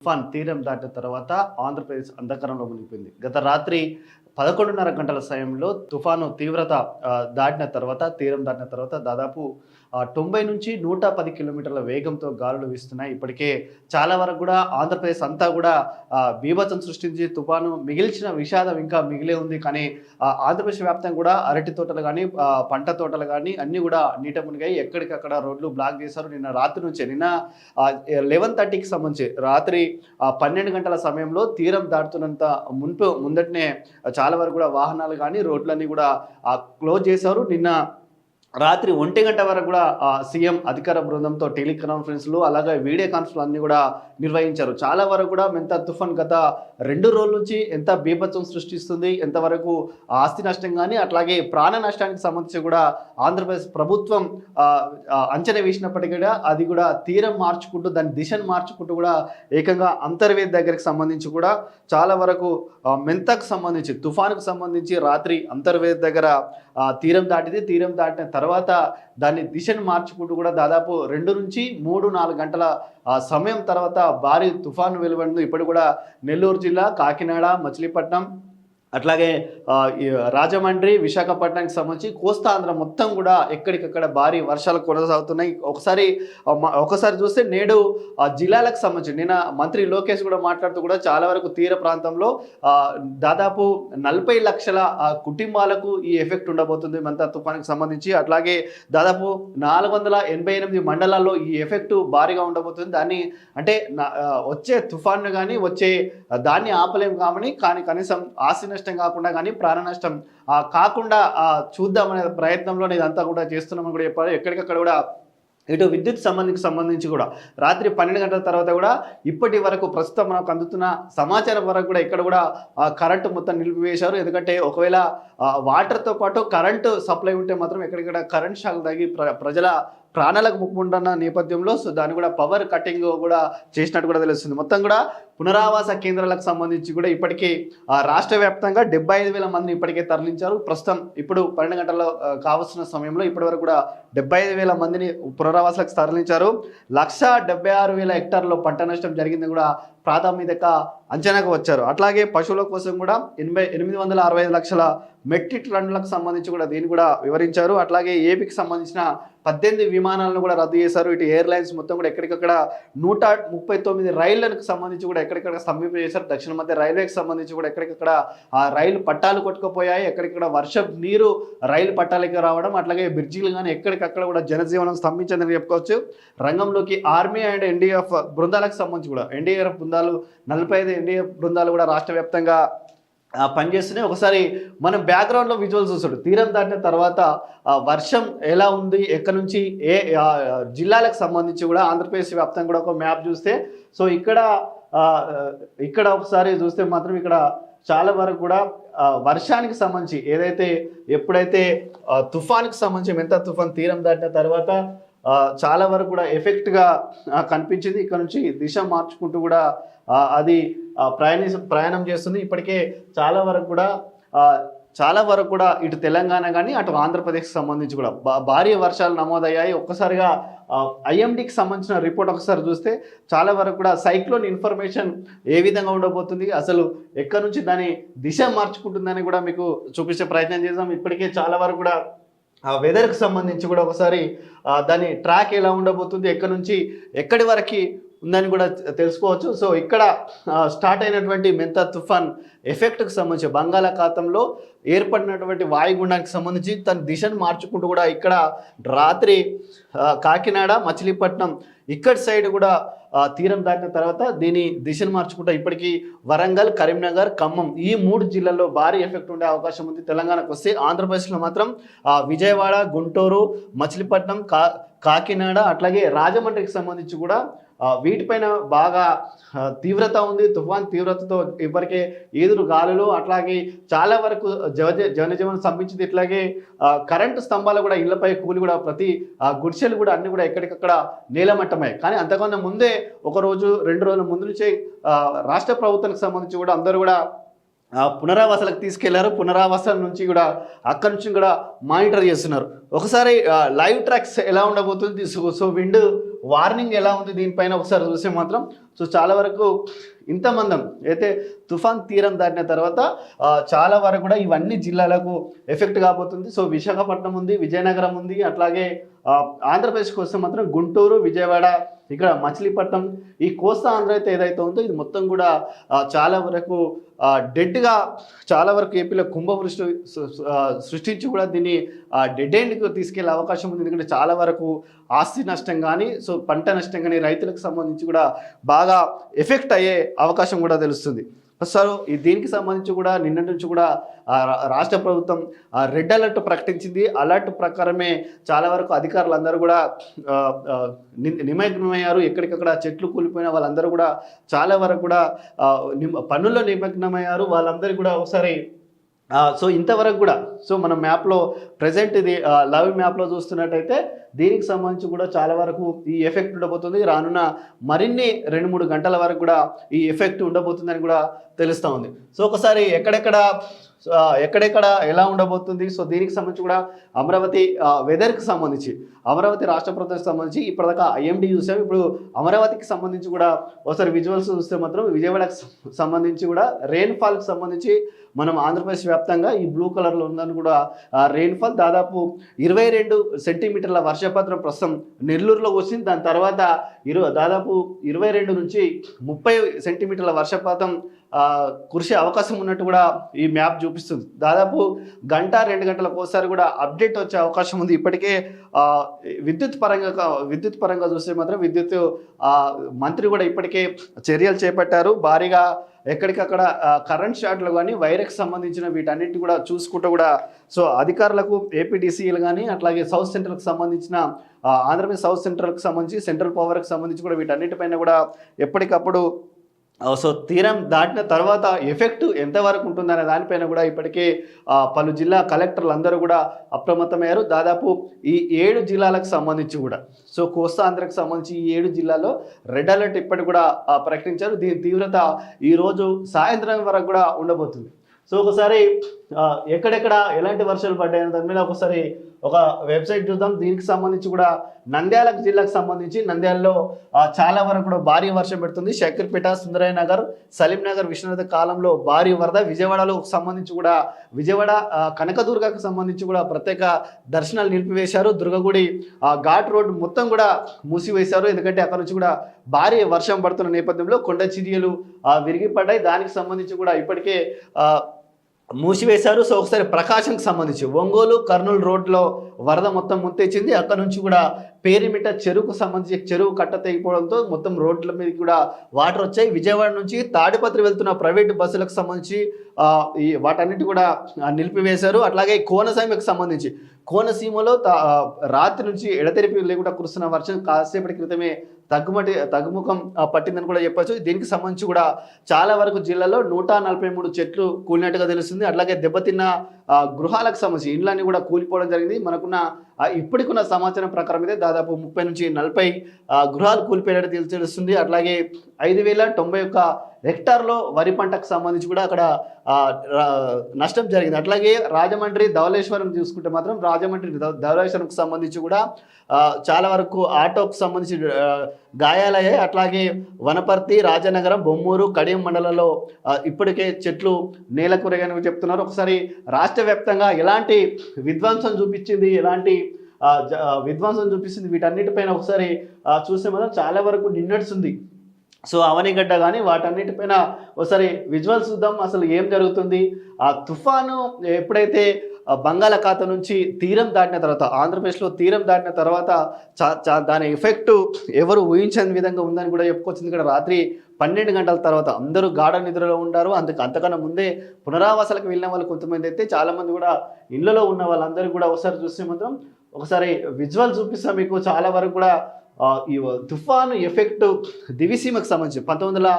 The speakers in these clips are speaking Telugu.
తుఫాన్ తీరం దాటిన తర్వాత ఆంధ్రప్రదేశ్ అంధకారంలో మునిగిపోయింది. గత రాత్రి పదకొండున్నర గంటల సమయంలో తుఫాను తీవ్రత దాటిన తర్వాత తీరం దాటిన తర్వాత దాదాపు తొంభై నుంచి నూట పది కిలోమీటర్ల వేగంతో గాలులు వీస్తున్నాయి. ఇప్పటికే చాలా వరకు కూడా ఆంధ్రప్రదేశ్ అంతా కూడా బీభత్సం సృష్టించి తుఫాను మిగిల్చిన విషాదం ఇంకా మిగిలే ఉంది. కానీ ఆ, ఆంధ్రప్రదేశ్ వ్యాప్తంగా కూడా అరటి తోటలు కానీ పంట తోటలు కానీ అన్నీ కూడా నీట మునిగాయి. ఎక్కడికక్కడ రోడ్లు బ్లాక్ చేశారు. నిన్న రాత్రి నుంచే నిన్న లెవెన్ థర్టీకి సంబంధించి రాత్రి పన్నెండు గంటల సమయంలో తీరం దాటుతున్నంత మున్పు ముందటనే చాలా వరకు కూడా వాహనాలు కానీ రోడ్లన్నీ కూడా క్లోజ్ చేశారు. నిన్న రాత్రి ఒంటి గంట వరకు కూడా ఆ, సీఎం అధికార బృందంతో టెలికాన్ఫరెన్స్లు అలాగే వీడియో కాన్ఫరెన్స్ అన్ని కూడా నిర్వహించారు. చాలా వరకు కూడా మెంత తుఫాన్ గత రెండు రోజుల నుంచి ఎంత బీభత్సం సృష్టిస్తుంది ఎంతవరకు ఆస్తి నష్టం కానీ అట్లాగే ప్రాణ నష్టానికి సంబంధించి కూడా ఆంధ్రప్రదేశ్ ప్రభుత్వం అంచనా వేసినప్పటికీ కూడా అది కూడా తీరం మార్చుకుంటూ దాని దిశను మార్చుకుంటూ కూడా ఏకంగా అంతర్వేది దగ్గరికి సంబంధించి కూడా చాలా వరకు మెంతకు సంబంధించి తుఫానుకు సంబంధించి రాత్రి అంతర్వేది దగ్గర తీరం దాటితే తీరం దాటిన తర్వాత దాన్ని దిశను మార్చుకుంటూ కూడా దాదాపు రెండు నుంచి మూడు నాలుగు గంటల ఆ, సమయం తర్వాత భారీ తుఫాను వెలువడింది ఇప్పుడు కూడా నెల్లూరు జిల్లా కాకినాడ మచిలీపట్నం అట్లాగే రాజమండ్రి విశాఖపట్నానికి సంబంధించి కోస్తాంధ్ర మొత్తం కూడా ఎక్కడికక్కడ భారీ వర్షాలు కొనసాగుతున్నాయి. ఒకసారి ఒకసారి చూస్తే నేడు ఆ జిల్లాలకు సంబంధించి నిన్న మంత్రి లోకేష్ కూడా మాట్లాడుతూ కూడా చాలా వరకు తీర ప్రాంతంలో దాదాపు నలభై లక్షల కుటుంబాలకు ఈ ఎఫెక్ట్ ఉండబోతుంది మంత తుఫానికి సంబంధించి. అట్లాగే దాదాపు నాలుగు వందల ఎనభై ఎనిమిది మండలాల్లో ఈ ఎఫెక్ట్ భారీగా ఉండబోతుంది. దాన్ని అంటే నా- వచ్చే తుఫాన్ను కానీ వచ్చే దాన్ని ఆపలేం కామని కానీ కనీసం ఆశ నష్టం కాకుండా కానీ ప్రాణ నష్టం కాకుండా చూద్దామనే ప్రయత్నంలో ఇదంతా కూడా చేస్తున్నామని కూడా చెప్పారు ఎక్కడికక్కడ కూడా ఇటు విద్యుత్ సంబంధికి సంబంధించి కూడా రాత్రి పన్నెండు గంటల తర్వాత కూడా ఇప్పటి వరకు ప్రస్తుతం మనకు అందుతున్న సమాచారం వరకు కూడా ఇక్కడ కూడా కరెంటు మొత్తం నిలిపివేశారు. ఎందుకంటే ఒకవేళ వాటర్తో పాటు కరెంటు సప్లై ఉంటే మాత్రం ఎక్కడికక్కడ కరెంట్ షాక్ తగ్గి ప్ర ప్రజల ప్రాణాలకు ముప్పుంటున్న నేపథ్యంలో సో దాన్ని కూడా పవర్ కటింగ్ కూడా చేసినట్టు కూడా తెలుస్తుంది. మొత్తం కూడా పునరావాస కేంద్రాలకు సంబంధించి కూడా ఇప్పటికీ ఆ, రాష్ట్ర వ్యాప్తంగా డెబ్బై ఐదు వేల మందిని ఇప్పటికే తరలించారు. ప్రస్తుతం ఇప్పుడు పన్నెండు గంటల్లో కావాల్సిన సమయంలో ఇప్పటి వరకు కూడా డెబ్బై ఐదు వేల మందిని పునరావాసాలకు తరలించారు. లక్ష డెబ్బై ఆరు వేల హెక్టార్లో పంట నష్టం జరిగింది కూడా ప్రాథమిక అంచనాకు వచ్చారు. అట్లాగే పశువుల కోసం కూడా ఎనభై ఎనిమిది వందల అరవై ఐదు లక్షల మెట్రిక్ టన్నులకు సంబంధించి కూడా దీన్ని కూడా వివరించారు. అట్లాగే ఏపీకి సంబంధించిన పద్దెనిమిది విమానాలను కూడా రద్దు చేశారు. ఇటు ఎయిర్లైన్స్ మొత్తం కూడా ఎక్కడికక్కడ నూట ముప్పై తొమ్మిది రైళ్ళకు సంబంధించి కూడా ఎక్కడికక్కడ స్తంభింప చేశారు. దక్షిణ మధ్య రైల్వేకి సంబంధించి కూడా ఎక్కడికక్కడ ఆ రైలు పట్టాలు కొట్టుకుపోయాయి. ఎక్కడికక్కడ వర్షం నీరు రైలు పట్టాలకి రావడం అట్లాగే బ్రిడ్జిలు కానీ ఎక్కడికక్కడ కూడా జనజీవనం స్తంభించిందని చెప్పుకోవచ్చు. రంగంలోకి ఆర్మీ అండ్ ఎన్డీఎఫ్ బృందాలకు సంబంధించి కూడా ఎన్డీఎఫ్ బృందాలు నలభై ఐదు ఎన్డీఎఫ్ బృందాలు కూడా రాష్ట్ర వ్యాప్తంగా పనిచేస్తున్నాయి ఒకసారి మనం బ్యాక్గ్రౌండ్లో విజువల్స్ చూస్తాడు. తీరం దాటిన తర్వాత వర్షం ఎలా ఉంది ఎక్కడి నుంచి ఏ జిల్లాలకు సంబంధించి కూడా ఆంధ్రప్రదేశ్ వ్యాప్తంగా కూడా ఒక మ్యాప్ చూస్తే సో ఇక్కడ ఇక్కడ ఒకసారి చూస్తే మాత్రం ఇక్కడ చాలా వరకు కూడా వర్షానికి సంబంధించి ఏదైతే ఎప్పుడైతే తుఫాన్కి సంబంధించి ఎంత తుఫాన్ తీరం దాటిన తర్వాత చాలా వరకు కూడా ఎఫెక్ట్గా కనిపించింది. ఇక్కడ నుంచి దిశ మార్చుకుంటూ కూడా అది ప్రయాణి ప్రయాణం చేస్తుంది. ఇప్పటికే చాలా వరకు కూడా చాలా వరకు కూడా ఇటు తెలంగాణ కానీ అటు ఆంధ్రప్రదేశ్కి సంబంధించి కూడా భారీ వర్షాలు నమోదయ్యాయి. ఒక్కసారిగా ఐఎండికి సంబంధించిన రిపోర్ట్ ఒకసారి చూస్తే చాలా వరకు కూడా సైక్లోన్ ఇన్ఫర్మేషన్ ఏ విధంగా ఉండబోతుంది అసలు ఎక్కడి నుంచి దాని దిశ మార్చుకుంటుందని కూడా మీకు చూపించే ప్రయత్నం చేద్దాం. ఇప్పటికే చాలా వరకు కూడా ఆ వెదర్కి సంబంధించి కూడా ఒకసారి దాని ట్రాక్ ఎలా ఉండబోతుంది ఎక్కడి నుంచి ఎక్కడి వరకు ఉందని కూడా తెలుసుకోవచ్చు. సో ఇక్కడ స్టార్ట్ అయినటువంటి మెంత తుఫాన్ ఎఫెక్ట్కి సంబంధించి బంగాళాఖాతంలో ఏర్పడినటువంటి వాయుగుండానికి సంబంధించి తన దిశను మార్చుకుంటూ కూడా ఇక్కడ రాత్రి కాకినాడ మచిలీపట్నం ఇక్కడి సైడ్ కూడా తీరం దాటిన తర్వాత దీని దిశను మార్చుకుంటా ఇప్పటికీ వరంగల్ కరీంనగర్ ఖమ్మం ఈ మూడు జిల్లాల్లో భారీ ఎఫెక్ట్ ఉండే అవకాశం ఉంది. తెలంగాణకు వస్తే ఆంధ్రప్రదేశ్లో మాత్రం విజయవాడ గుంటూరు మచిలీపట్నం కా కాకినాడ అట్లాగే రాజమండ్రికి సంబంధించి కూడా వీటిపైన బాగా తీవ్రత ఉంది. తుఫాన్ తీవ్రతతో ఇప్పటికే ఈదురు గాలులు అట్లాగే చాలా వరకు జన జనజీవనం సంపించింది ఇట్లాగే కరెంటు స్తంభాలు కూడా ఇళ్ళపై కూలి కూడా ప్రతి ఆ, గుడిసెలు కూడా అన్ని కూడా ఎక్కడికక్కడ నేలమట్టమయ్యాయి. కానీ అంతకన్నా ముందే ఒక రోజు రెండు రోజుల ముందు నుంచే రాష్ట్ర ప్రభుత్వానికి సంబంధించి కూడా అందరూ కూడా పునరావాసాలకు తీసుకెళ్ళారు. పునరావాసాల నుంచి కూడా అక్కడి నుంచి కూడా మానిటర్ చేస్తున్నారు. ఒకసారి లైవ్ ట్రాక్స్ ఎలా ఉండబోతుంది? సో సో విండ్ వార్నింగ్ ఎలా ఉంది దీనిపైన ఒకసారి చూస్తే మాత్రం సో చాలా వరకు ఇంతమందం అయితే తుఫాన్ తీరం దాటిన తర్వాత చాలా వరకు కూడా ఇవన్నీ జిల్లాలకు ఎఫెక్ట్ కాబోతుంది. సో విశాఖపట్నం ఉంది విజయనగరం ఉంది అట్లాగే ఆంధ్రప్రదేశ్ కోసం మాత్రం గుంటూరు విజయవాడ ఇక్కడ మచిలీపట్నం ఈ కోస్తా ఆంధ్ర అయితే ఏదైతే ఉందో ఇది మొత్తం కూడా చాలా వరకు డెడ్గా చాలా వరకు ఏపీలో కుంభవృష్టి సృష్టించి కూడా దీన్ని డెడ్ ఎండ్కి తీసుకెళ్ళే అవకాశం ఉంది. ఎందుకంటే చాలా వరకు ఆస్తి నష్టం కానీ సో పంట నష్టం కానీ రైతులకు సంబంధించి కూడా బాగా ఎఫెక్ట్ అయ్యే అవకాశం కూడా తెలుస్తుంది. సార్ ఈ దీనికి సంబంధించి కూడా నిన్న నుంచి కూడా రా- రాష్ట్ర ప్రభుత్వం ఆ, రెడ్ అలర్ట్ ప్రకటించింది. అలర్ట్ ప్రకారమే చాలా వరకు అధికారులందరూ కూడా నిమగ్నమయ్యారు. ఎక్కడికక్కడ చెట్లు కూలిపోయిన వాళ్ళందరూ కూడా చాలా వరకు కూడా పనుల్లో నిమగ్నమయ్యారు. వాళ్ళందరూ కూడా ఒకసారి సో ఇంతవరకు కూడా సో మన మ్యాప్లో ప్రజెంట్ ఇది లవ్ మ్యాప్లో చూస్తున్నట్టయితే దీనికి సంబంధించి కూడా చాలా వరకు ఈ ఎఫెక్ట్ ఉండబోతుంది. రానున్న మరిన్ని రెండు మూడు గంటల వరకు కూడా ఈ ఎఫెక్ట్ ఉండబోతుందని కూడా తెలుస్తూ ఉంది. సో ఒకసారి ఎక్కడెక్కడ ఎక్కడెక్కడ ఎలా ఉండబోతుంది? సో దీనికి సంబంధించి కూడా అమరావతి వెదర్కి సంబంధించి అమరావతి రాష్ట్ర ప్రభుత్వానికి సంబంధించి ఇప్పటిదాకా ఐఎండి చూసాం. ఇప్పుడు అమరావతికి సంబంధించి కూడా ఒకసారి విజువల్స్ చూస్తే మాత్రం విజయవాడకి సంబంధించి కూడా రెయిన్ఫాల్కి సంబంధించి మనం ఆంధ్రప్రదేశ్ వ్యాప్తంగా ఈ బ్లూ కలర్లో ఉందని కూడా రెయిన్ఫాల్ దాదాపు ఇరవై రెండు సెంటీమీటర్ల వర్షపాతం ప్రస్తుతం నెల్లూరులో వచ్చింది దాని తర్వాత ఇరు దాదాపు ఇరవై రెండు నుంచి ముప్పై సెంటీమీటర్ల వర్షపాతం కురిసే అవకాశం ఉన్నట్టు కూడా ఈ మ్యాప్ చూపిస్తుంది. దాదాపు గంట రెండు గంటలకు ఒకసారి కూడా అప్డేట్ వచ్చే అవకాశం ఉంది. ఇప్పటికే విద్యుత్ పరంగా విద్యుత్ పరంగా చూస్తే మాత్రం విద్యుత్ మంత్రి కూడా ఇప్పటికే చర్యలు చేపట్టారు. భారీగా ఎక్కడికక్కడ కరెంట్ షాట్లు కానీ వైర్కి సంబంధించిన వీటన్నిటి కూడా చూసుకుంటూ కూడా సో అధికారులకు ఏపీటీసీలు కానీ అట్లాగే సౌత్ సెంట్రల్కి సంబంధించిన ఆంధ్రప్రదేశ్ సౌత్ సెంట్రల్కి సంబంధించి సెంట్రల్ పవర్కి సంబంధించి కూడా వీటన్నిటిపైన కూడా ఎప్పటికప్పుడు సో తీరం దాటిన తర్వాత ఎఫెక్ట్ ఎంతవరకు ఉంటుందనే దానిపైన కూడా ఇప్పటికే పలు జిల్లా కలెక్టర్లు అందరూ కూడా అప్రమత్తమయ్యారు. దాదాపు ఈ ఏడు జిల్లాలకు సంబంధించి కూడా. సో కోస్తాంధ్రకు సంబంధించి ఈ ఏడు జిల్లాలో రెడ్ అలర్ట్ ఇప్పటికి కూడా ప్రకటించారు. దీని తీవ్రత ఈరోజు సాయంత్రం వరకు కూడా ఉండబోతుంది. సో ఒకసారి ఎక్కడెక్కడ ఎలాంటి వర్షాలు పడ్డాయని దాని మీద ఒకసారి ఒక వెబ్సైట్ చూద్దాం. దీనికి సంబంధించి కూడా నంద్యాల జిల్లాకు సంబంధించి నంద్యాలలో చాలా వరకు కూడా భారీ వర్షం పెడుతుంది. శంకర్పేట సుందరయ్య నగర్ సలీం నగర్ విశ్వనాథ కాలంలో భారీ వరద. విజయవాడలో సంబంధించి కూడా విజయవాడ కనకదుర్గకు సంబంధించి కూడా ప్రత్యేక దర్శనాలు నిలిపివేశారు. దుర్గగుడి ఆ, ఘాట్ రోడ్ మొత్తం కూడా మూసివేశారు. ఎందుకంటే అక్కడ నుంచి కూడా భారీ వర్షం పడుతున్న నేపథ్యంలో కొండ చర్యలు విరిగిపడ్డాయి. దానికి సంబంధించి కూడా ఇప్పటికే ఆ, మూసివేశారు. సో ఒకసారి ప్రకాశంకి సంబంధించి ఒంగోలు కర్నూలు రోడ్లో వరద మొత్తం ముంతెచ్చింది అక్కడ నుంచి కూడా పేరిమిట చెరువుకు సంబంధించి చెరువు కట్ట తెగిపోవడంతో మొత్తం రోడ్ల మీద కూడా వాటర్ వచ్చాయి. విజయవాడ నుంచి తాడిపత్రి వెళ్తున్న ప్రైవేటు బస్సులకు సంబంధించి ఈ వాటన్నిటి కూడా నిలిపివేశారు. అట్లాగే కోనసీమకు సంబంధించి కోనసీమలో రాత్రి నుంచి ఎడతెరిపి లేకుండా కురుస్తున్న వర్షం కాసేపటి క్రితమే తగ్గుమటి తగ్గుముఖం పట్టిందని కూడా చెప్పచ్చు. దీనికి సంబంధించి కూడా చాలా వరకు జిల్లాలో నూట నలభై మూడు చెట్లు కూలినట్టుగా తెలుస్తుంది. అట్లాగే దెబ్బతిన్న గృహాలకు సంబంధించి ఇండ్లన్నీ కూడా కూలిపోవడం జరిగింది. మనకున్న ఇప్పటికున్న సమాచారం ప్రకారం అయితే దాదాపు ముప్పై నుంచి నలభై గృహాలు కూలిపోయినట్టు తెలుస్తుంది. అట్లాగే ఐదు వేల తొంభై ఒక్క హెక్టార్లో వరి పంటకు సంబంధించి కూడా అక్కడ నష్టం జరిగింది. అట్లాగే రాజమండ్రి ధవళేశ్వరం చూసుకుంటే మాత్రం రాజమండ్రి ధవలేశ్వరంకు సంబంధించి కూడా చాలా వరకు ఆటోకు సంబంధించి గాయాలయ్యాయి. అట్లాగే వనపర్తి రాజనగరం బొమ్మూరు కడియం మండలంలో ఇప్పటికే చెట్లు నేల కూరగాయని చెప్తున్నారు. ఒకసారి రాష్ట్ర వ్యాప్తంగా ఎలాంటి విధ్వంసం చూపించింది ఎలాంటి జ- విధ్వంసం చూపిస్తుంది వీటన్నిటిపైన ఒకసారి చూస్తే మాత్రం చాలా వరకు నిన్నడుస్తుంది సో అవనిగడ్డ కానీ వాటన్నిటిపైన ఒకసారి విజువల్స్ చూద్దాం అసలు ఏం జరుగుతుంది. ఆ తుఫాను ఎప్పుడైతే బంగాళాఖాతం నుంచి తీరం దాటిన తర్వాత ఆంధ్రప్రదేశ్లో తీరం దాటిన తర్వాత చా- చా- దాని ఎఫెక్ట్ ఎవరు ఊహించని విధంగా ఉందని కూడా చెప్పుకొచ్చింది ఇక్కడ రాత్రి పన్నెండు గంటల తర్వాత అందరూ గాఢ నిద్రలో ఉండారు. అందుకు అంతకన్నా ముందే పునరావాసాలకు వెళ్ళిన వాళ్ళు కొంతమంది అయితే చాలామంది కూడా ఇళ్ళలో ఉన్న వాళ్ళందరూ కూడా ఒకసారి చూస్తే మాత్రం ఒకసారి విజువల్ చూపిస్తాం మీకు. చాలా వరకు కూడా ఈ తుఫాను ఎఫెక్ట్ దివిసీమకు సంబంధించి పంతొమ్మిది వందల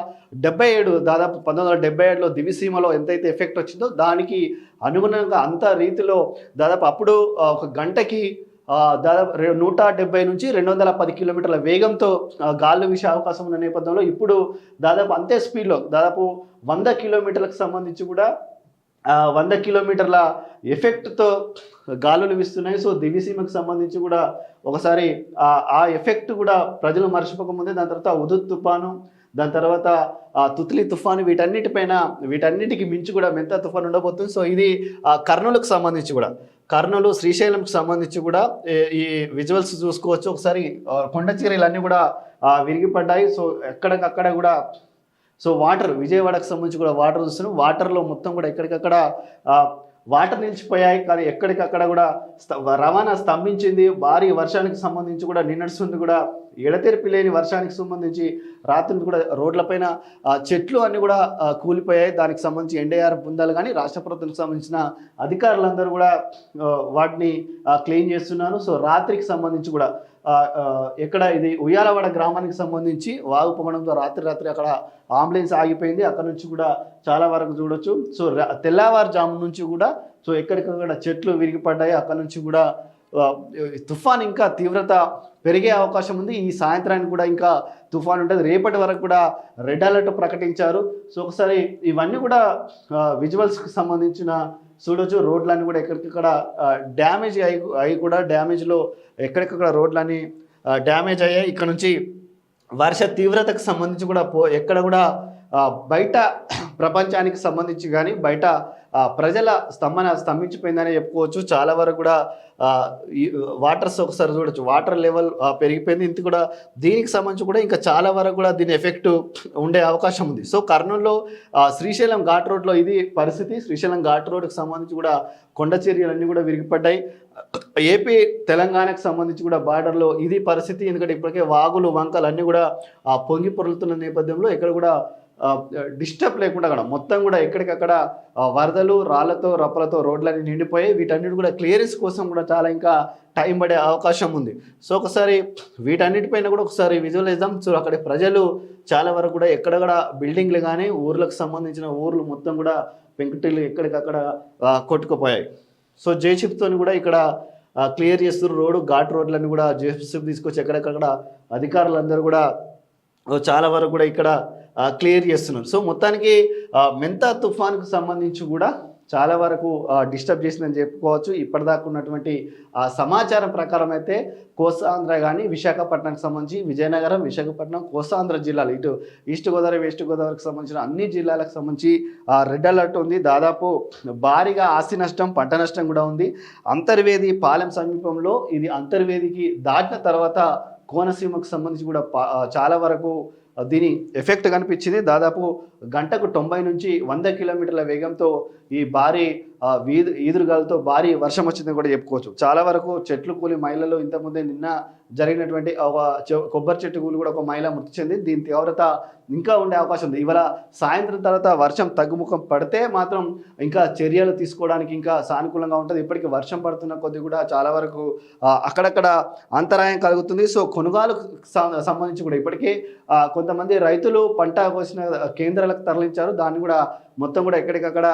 డెబ్బై ఏడు దాదాపు పంతొమ్మిది వందల డెబ్బై ఏడులో దివిసీమలో ఎంతైతే ఎఫెక్ట్ వచ్చిందో దానికి అనుగుణంగా అంత రీతిలో దాదాపు అప్పుడు ఒక గంటకి దాదాపు రె- నూట డెబ్బై నుంచి రెండు వందల పది కిలోమీటర్ల వేగంతో ఆ, గాలు వీసే అవకాశం ఉన్న నేపథ్యంలో ఇప్పుడు దాదాపు అంతే స్పీడ్లో దాదాపు వంద కిలోమీటర్లకు సంబంధించి కూడా వంద కిలోమీటర్ల ఎఫెక్ట్తో గాలులు వీస్తున్నాయి. సో దివిసీమకు సంబంధించి కూడా ఒకసారి ఆ ఆ ఎఫెక్ట్ కూడా ప్రజలు మర్చిపోకముందే దాని తర్వాత ఉదుత్ తుఫాను దాని తర్వాత ఆ తుత్లీ తుఫాను వీటన్నిటిపైన వీటన్నిటికి మించి కూడా మెంత తుఫాను ఉండబోతుంది. సో ఇది ఆ కర్నూలుకు సంబంధించి కూడా కర్నూలు శ్రీశైలంకి సంబంధించి కూడా ఈ- విజువల్స్ చూసుకోవచ్చు. ఒకసారి కొండ చీరలు అన్నీ కూడా విరిగిపడ్డాయి. సో ఎక్కడికక్కడ కూడా సో వాటర్ విజయవాడకు సంబంధించి కూడా వాటర్ చూస్తున్నాం వాటర్లో మొత్తం కూడా ఎక్కడికక్కడ వాటర్ నిలిచిపోయాయి. కానీ ఎక్కడికక్కడ కూడా రవాణా స్తంభించింది. భారీ వర్షానికి సంబంధించి కూడా నిన్నటి కూడా ఎడతెరిపి లేని వర్షానికి సంబంధించి రాత్రి కూడా రోడ్లపైన చెట్లు అన్నీ కూడా కూలిపోయాయి. దానికి సంబంధించి ఎన్డీఆర్ బృందాలు కానీ రాష్ట్ర ప్రభుత్వానికి సంబంధించిన అధికారులందరూ కూడా వాటిని క్లీన్ చేస్తున్నారు. సో రాత్రికి సంబంధించి కూడా ఎక్కడ ఇది ఉయ్యాలవాడ గ్రామానికి సంబంధించి వాగు పొగడంతో రాత్రి రాత్రి అక్కడ అంబులెన్స్ ఆగిపోయింది. అక్కడ నుంచి కూడా చాలా వరకు చూడొచ్చు. సో తెల్లవారుజాము నుంచి కూడా సో ఎక్కడికక్కడ చెట్లు విరిగిపడ్డాయి. అక్కడ నుంచి కూడా తుఫాన్ ఇంకా తీవ్రత పెరిగే అవకాశం ఉంది. ఈ సాయంత్రానికి కూడా ఇంకా తుఫాన్ ఉంటుంది. రేపటి వరకు కూడా రెడ్ అలర్ట్ ప్రకటించారు. సో ఒకసారి ఇవన్నీ కూడా విజువల్స్కి సంబంధించిన చూడొచ్చు. రోడ్లన్నీ కూడా ఎక్కడికక్కడ డ్యామేజ్ అయి అయి కూడా డ్యామేజ్లో ఎక్కడికక్కడ రోడ్లన్నీ డ్యామేజ్ అయ్యాయి. ఇక్కడ నుంచి వర్ష తీవ్రతకు సంబంధించి కూడా పో ఎక్కడ కూడా బయట ప్రపంచానికి సంబంధించి కానీ బయట ప్రజల స్తంభన స్తంభించిపోయిందని చెప్పుకోవచ్చు. చాలా వరకు కూడా వాటర్స్ ఒకసారి చూడొచ్చు. వాటర్ లెవెల్ పెరిగిపోయింది. ఇంత కూడా దీనికి సంబంధించి కూడా ఇంకా చాలా వరకు కూడా దీని ఎఫెక్ట్ ఉండే అవకాశం ఉంది. సో కర్నూలులో శ్రీశైలం ఘాట్ రోడ్లో ఇది పరిస్థితి. శ్రీశైలం ఘాట్ రోడ్కి సంబంధించి కూడా కొండ చర్యలన్నీ కూడా విరిగిపడ్డాయి. ఏపీ తెలంగాణకు సంబంధించి కూడా బార్డర్లో ఇది పరిస్థితి. ఎందుకంటే ఇప్పటికే వాగులు వంకలు అన్నీ కూడా పొంగి పొరులుతున్న నేపథ్యంలో ఇక్కడ కూడా డిస్టర్బ్ లేకుండా కూడా మొత్తం కూడా ఎక్కడికక్కడ వరదలు రాళ్ళతో రప్పలతో రోడ్లన్నీ నిండిపోయాయి వీటన్నిటి కూడా క్లియరెన్స్ కోసం కూడా చాలా ఇంకా టైం పడే అవకాశం ఉంది. సో ఒకసారి వీటన్నిటిపైన కూడా ఒకసారి విజువలైజాం సో అక్కడ ప్రజలు చాలా వరకు కూడా ఎక్కడక్కడ బిల్డింగ్లు కానీ ఊర్లకు సంబంధించిన ఊర్లు మొత్తం కూడా పెంకుటిల్లు ఎక్కడికక్కడ కొట్టుకుపోయాయి. సో జేసిప్తో కూడా ఇక్కడ క్లియర్ చేస్తున్న రోడ్డు ఘాట్ రోడ్లన్నీ కూడా జేసిప్ తీసుకొచ్చి ఎక్కడెక్కడ అధికారులందరూ కూడా చాలా వరకు కూడా ఇక్కడ క్లియర్ చేస్తున్నారు సో మొత్తానికి మెంతా తుఫాన్కు సంబంధించి కూడా చాలా వరకు డిస్టర్బ్ చేసిందని చెప్పుకోవచ్చు. ఇప్పటిదాకా ఉన్నటువంటి ఆ, సమాచారం ప్రకారం అయితే కోస్తాంధ్ర కానీ విశాఖపట్నంకి సంబంధించి విజయనగరం విశాఖపట్నం కోస్తాంధ్ర జిల్లాలు ఇటు ఈస్ట్ గోదావరి వెస్ట్ గోదావరికి సంబంధించిన అన్ని జిల్లాలకు సంబంధించి రెడ్ అలర్ట్ ఉంది. దాదాపు భారీగా ఆస్తి నష్టం పంట నష్టం కూడా ఉంది. అంతర్వేది పాలెం సమీపంలో ఇది అంతర్వేదికి దాటిన తర్వాత కోనసీమకు సంబంధించి కూడా పా- చాలా వరకు దీని ఎఫెక్ట్ కనిపించింది. దాదాపు గంటకు తొంభై నుంచి వంద కిలోమీటర్ల వేగంతో ఈ భారీ వీధు ఈదురుగాలతో భారీ వర్షం వచ్చిందని కూడా చెప్పుకోవచ్చు. చాలా వరకు చెట్లు కూలి మహిళలు ఇంతకుముందే నిన్న జరిగినటువంటి ఒక కొబ్బరి చెట్టు కూలి కూడా ఒక మహిళ మృతి చెంది దీని తీవ్రత ఇంకా ఉండే అవకాశం ఉంది. ఇవాళ సాయంత్రం తర్వాత వర్షం తగ్గుముఖం పడితే మాత్రం ఇంకా చర్యలు తీసుకోవడానికి ఇంకా సానుకూలంగా ఉంటుంది. ఇప్పటికీ వర్షం పడుతున్న కొద్ది కూడా చాలా వరకు అక్కడక్కడ అంతరాయం కలుగుతుంది. సో కొనుగోలుకు సంబంధించి కూడా ఇప్పటికే కొంతమంది రైతులు పంట కోసిన కేంద్రాలకు తరలించారు. దాన్ని కూడా మొత్తం కూడా ఎక్కడికక్కడ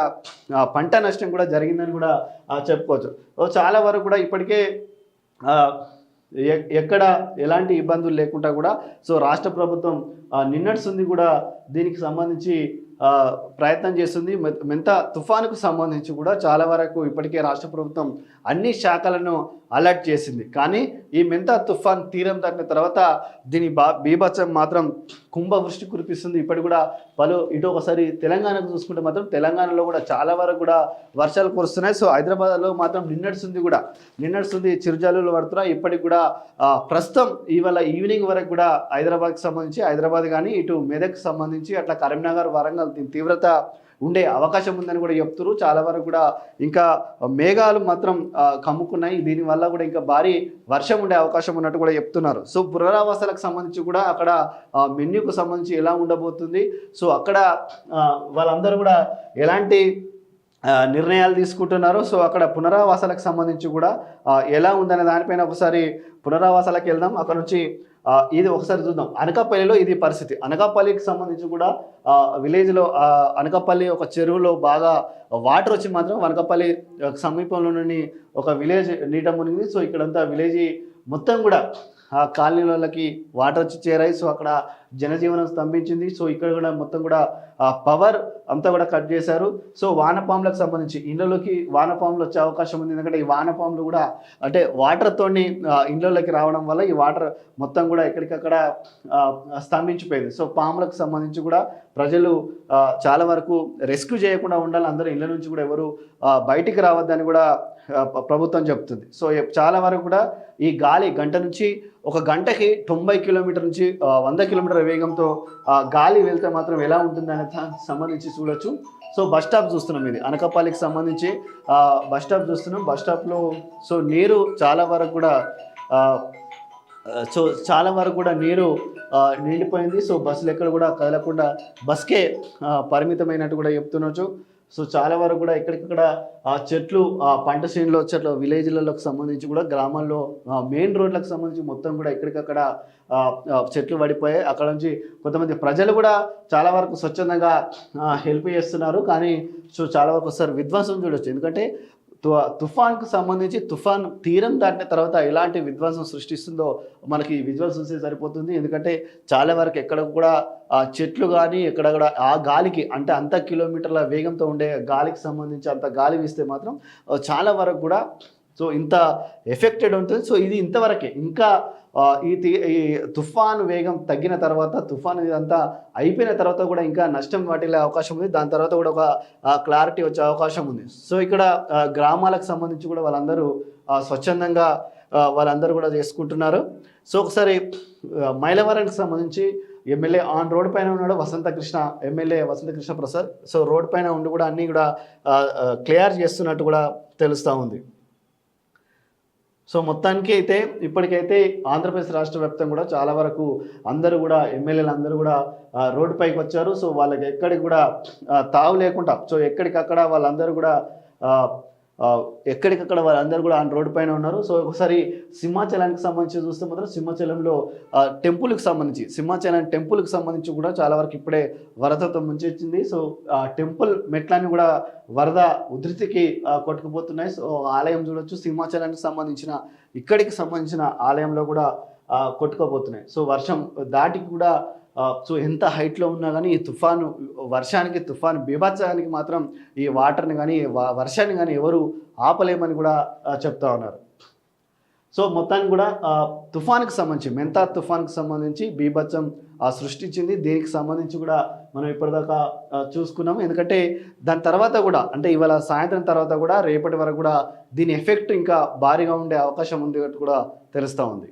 పంట నష్టం కూడా జరిగిందని కూడా చెప్పుకోవచ్చు. చాలా వరకు కూడా ఇప్పటికే ఎ- ఎక్కడ ఎలాంటి ఇబ్బందులు లేకుండా కూడా సో రాష్ట్ర ప్రభుత్వం నిన్నటి సుంది కూడా దీనికి సంబంధించి ప్రయత్నం చేస్తుంది. మె- మెంత తుఫానుకు సంబంధించి కూడా చాలా వరకు ఇప్పటికే రాష్ట్ర ప్రభుత్వం అన్ని శాఖలను అలర్ట్ చేసింది. కానీ ఈ మెంత తుఫాన్ తీరం దాటిన తర్వాత దీని బా బీభత్సం మాత్రం కుంభవృష్టి కురిపిస్తుంది. ఇప్పటి కూడా పలు ఇటు ఒకసారి తెలంగాణకు చూసుకుంటే మాత్రం తెలంగాణలో కూడా చాలా వరకు కూడా వర్షాలు కురుస్తున్నాయి. సో హైదరాబాద్లో మాత్రం నిన్నడుస్తుంది కూడా నిన్నడుస్తుంది చిరుజాలు పడుతున్నాయి. ఇప్పటికి కూడా ప్రస్తుతం ఇవాళ ఈవినింగ్ వరకు కూడా హైదరాబాద్కి సంబంధించి హైదరాబాద్ కానీ ఇటు మెదక్కి సంబంధించి అట్లా కరీంనగర్ వరంగల్ దీని తీవ్రత ఉండే అవకాశం ఉందని కూడా చెప్తున్నారు చాలా వరకు కూడా ఇంకా మేఘాలు మాత్రం కమ్ముకున్నాయి. దీనివల్ల కూడా ఇంకా భారీ వర్షం ఉండే అవకాశం ఉన్నట్టు కూడా చెప్తున్నారు. సో పునరావాసాలకు సంబంధించి కూడా అక్కడ మెన్యూకు సంబంధించి ఎలా ఉండబోతుంది? సో అక్కడ వాళ్ళందరూ కూడా ఎలాంటి నిర్ణయాలు తీసుకుంటున్నారు? సో అక్కడ పునరావాసాలకు సంబంధించి కూడా ఎలా ఉందనే దానిపైన ఒకసారి పునరావాసాలకు వెళ్దాం. అక్కడ నుంచి ఇది ఒకసారి చూద్దాం. అనకాపల్లిలో ఇది పరిస్థితి. అనకాపల్లికి సంబంధించి కూడా విలేజ్లో అనకాపల్లి ఒక చెరువులో బాగా వాటర్ వచ్చి మాత్రం అనకాపల్లి సమీపంలో నుండి ఒక విలేజ్ నీట మునిగింది. సో ఇక్కడంతా విలేజ్ మొత్తం కూడా ఆ కాలనీలకి వాటర్ వచ్చి చేరాయి. సో అక్కడ జనజీవనం స్తంభించింది. సో ఇక్కడ కూడా మొత్తం కూడా పవర్ అంతా కూడా కట్ చేశారు. సో వానపాములకు సంబంధించి ఇండ్లలోకి వానపాములు వచ్చే అవకాశం ఉంది. ఎందుకంటే ఈ వానపాములు కూడా అంటే వాటర్తోని ఇండ్లలోకి రావడం వల్ల ఈ వాటర్ మొత్తం కూడా ఎక్కడికక్కడ స్తంభించిపోయింది. సో పాములకు సంబంధించి కూడా ప్రజలు చాలా వరకు రెస్క్యూ చేయకుండా ఉండాలి. అందరూ ఇళ్ళ నుంచి కూడా ఎవరు బయటికి రావద్దని కూడా ప్రభుత్వం చెప్తుంది. సో చాలా వరకు కూడా ఈ గాలి గంట నుంచి ఒక గంటకి తొంభై కిలోమీటర్ నుంచి వంద కిలోమీటర్ వేగంతో గాలి వెళ్తే మాత్రం ఎలా ఉంటుంది అనే దానికి సంబంధించి చూడొచ్చు. సో బస్ స్టాప్ చూస్తున్నాం ఇది. అనకాపల్లికి సంబంధించి బస్ స్టాప్ చూస్తున్నాం. బస్ స్టాప్లో సో నీరు చాలా వరకు కూడా సో చాలా వరకు కూడా నీరు నిండిపోయింది. సో బస్సులు ఎక్కడ కూడా కదలకుండా బస్కే పరిమితమైనట్టు కూడా చెప్తున్నచ్చు సో చాలా వరకు కూడా ఎక్కడికక్కడ ఆ చెట్లు ఆ పంట శ్రేణిలో చెట్లు విలేజ్లకు సంబంధించి కూడా గ్రామాల్లో మెయిన్ రోడ్లకు సంబంధించి మొత్తం కూడా ఎక్కడికక్కడ చెట్లు పడిపోయాయి. అక్కడ నుంచి కొంతమంది ప్రజలు కూడా చాలా వరకు స్వచ్ఛందంగా హెల్ప్ చేస్తున్నారు. కానీ సో చాలా వరకు ఒకసారి విధ్వంసం చూడొచ్చు. ఎందుకంటే తుఫాన్కు సంబంధించి తుఫాన్ తీరం దాటిన తర్వాత ఎలాంటి విధ్వంసం సృష్టిస్తుందో మనకి విధ్వంసం చూస్తే సరిపోతుంది. ఎందుకంటే చాలా వరకు ఎక్కడ కూడా ఆ చెట్లు కానీ ఎక్కడ కూడా ఆ గాలికి అంటే అంత కిలోమీటర్ల వేగంతో ఉండే గాలికి సంబంధించి అంత గాలి వీస్తే మాత్రం చాలా వరకు కూడా సో ఇంత ఎఫెక్టెడ్ ఉంటుంది. సో ఇది ఇంతవరకే. ఇంకా ఈ ఈ తుఫాను వేగం తగ్గిన తర్వాత తుఫాను ఇదంతా అయిపోయిన తర్వాత కూడా ఇంకా నష్టం వాటిల్లే అవకాశం ఉంది. దాని తర్వాత కూడా ఒక క్లారిటీ వచ్చే అవకాశం ఉంది. సో ఇక్కడ గ్రామాలకు సంబంధించి కూడా వాళ్ళందరూ స్వచ్ఛందంగా వాళ్ళందరూ కూడా చేసుకుంటున్నారు. సో ఒకసారి మైలవరానికి సంబంధించి ఎమ్మెల్యే ఆన్ రోడ్ పైన ఉన్నాడు Vasantha Krishna MLA Vasantha Krishna Prasad so road పైన ఉండి కూడా అన్నీ కూడా క్లియర్ చేస్తున్నట్టు కూడా తెలుస్తూ ఉంది. సో మొత్తానికి అయితే ఇప్పటికైతే ఆంధ్రప్రదేశ్ రాష్ట్ర వ్యాప్తంగా కూడా చాలా వరకు అందరూ కూడా ఎమ్మెల్యేలు అందరూ కూడా రోడ్డుపైకి వచ్చారు. సో వాళ్ళకి ఎక్కడికి కూడా తావు లేకుండా సో ఎక్కడికక్కడ వాళ్ళందరూ కూడా ఎక్కడికక్కడ వాళ్ళందరూ కూడా ఆన్ రోడ్డు పైన ఉన్నారు. సో ఒకసారి సింహాచలానికి సంబంధించి చూస్తే మాత్రం సింహాచలంలో టెంపుల్కి సంబంధించి సింహాచలం టెంపుల్కి సంబంధించి కూడా చాలా వరకు ఇప్పుడే వరదతో ముంచెచ్చింది సో ఆ టెంపుల్ మెట్లని కూడా వరద ఉధృతికి కొట్టుకుపోతున్నాయి. సో ఆలయం చూడొచ్చు. సింహాచలానికి సంబంధించిన ఇక్కడికి సంబంధించిన ఆలయంలో కూడా కొట్టుకోపోతున్నాయి. సో వర్షం దాటికి కూడా సో ఎంత హైట్లో ఉన్నా కానీ ఈ తుఫాను వర్షానికి తుఫాను బీభత్సానికి మాత్రం ఈ వాటర్ని కానీ వర్షాన్ని కానీ ఎవరు ఆపలేమని కూడా చెప్తా ఉన్నారు. సో మొత్తానికి కూడా తుఫాన్కి సంబంధించి మెంతా తుఫాన్కి సంబంధించి బీభత్సం సృష్టించింది. దీనికి సంబంధించి కూడా మనం ఇప్పటిదాకా చూసుకున్నాము. ఎందుకంటే దాని తర్వాత కూడా అంటే ఇవాళ సాయంత్రం తర్వాత కూడా రేపటి వరకు కూడా దీని ఎఫెక్ట్ ఇంకా భారీగా ఉండే అవకాశం ఉంది కూడా తెలుస్తూ ఉంది.